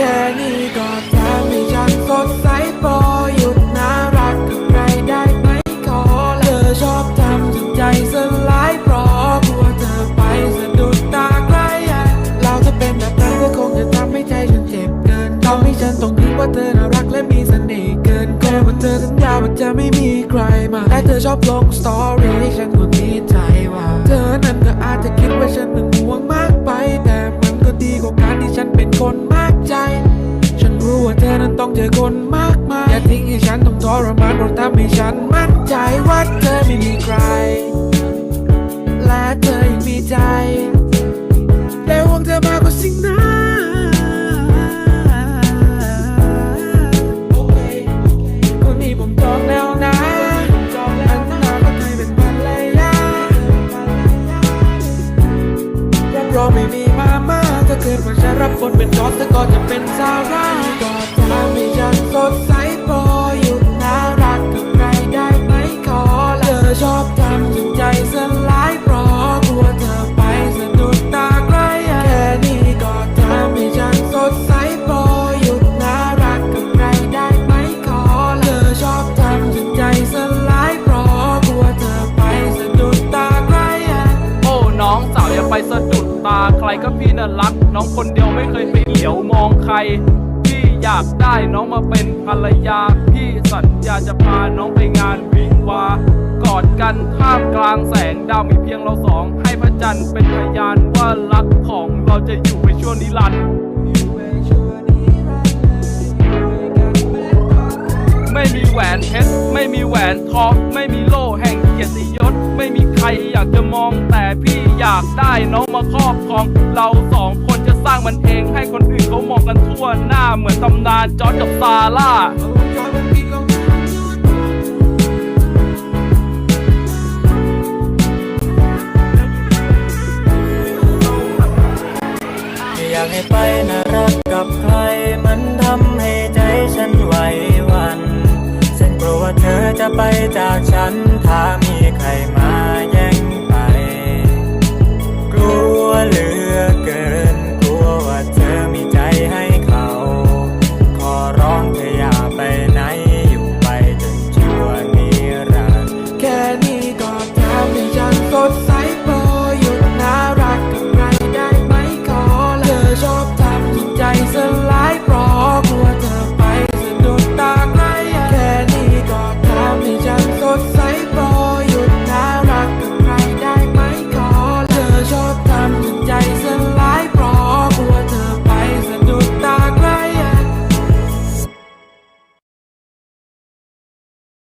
แค่นี้ก็ทำให้ฉันสดใสพอหยุดน่ารักกับใครได้ไหมขอเธอชอบทำฉันใจสลายเพราะกลัวเธอไปสะดุดตาใครอะเราจะเป็นแบบนั้นก็คงจะทำให้ใจฉันเจ็บเกินทำให้ฉันต้องคิดว่าเธอน่ารักและมีเสน่ห์เกินแค่ว่าเธอสัญญาว่าจะไม่มีใครมาแต่เธอชอบลงสตอรี่ให้ฉันคนนี้ใจ เจอคนมากมายอย่าทิ้งให้ฉันต้องทรมานเพราะทำให้ฉันมั่นใจว่าเธอไม่มีใคร และเธอยังมีใจและห่วงเธอมากกว่าสิ่งนั้นคนนี้ผมจองแล้วนะอันนาก็เคยเป็นภรรยารับรองไม่มีมามา เกิดว่าฉันรับบทเป็นจอร์จเธอก็จะเป็นสาวร้ายก็ทำให้ฉันสดใส ก็พี่น่ารัก น้องคนเดียวไม่เคยไปเหลียวมองใคร พี่อยากได้น้องมาเป็นภรรยา พี่สัญญาจะพาน้องไปงานวิงวากอดกันท่ามกลางแสงดาวมีเพียงเราสอง ให้พระจันทร์เป็นพยานว่ารักของเราจะอยู่ไปชั่วนิรันดร์ไม่มีแหวนเพชรไม่มีแหวนทองไม่มีโล่แห่งเกียรติยศไม่มีใครอยากจะมองแต่พี่อยากได้น้องมาครอบครอง เราสองคนจะสร้างมันเองให้คนอื่นเขามองกันทั่วหน้าเหมือนตำนานจอร์จกับซาร่า อยากให้ไปน่า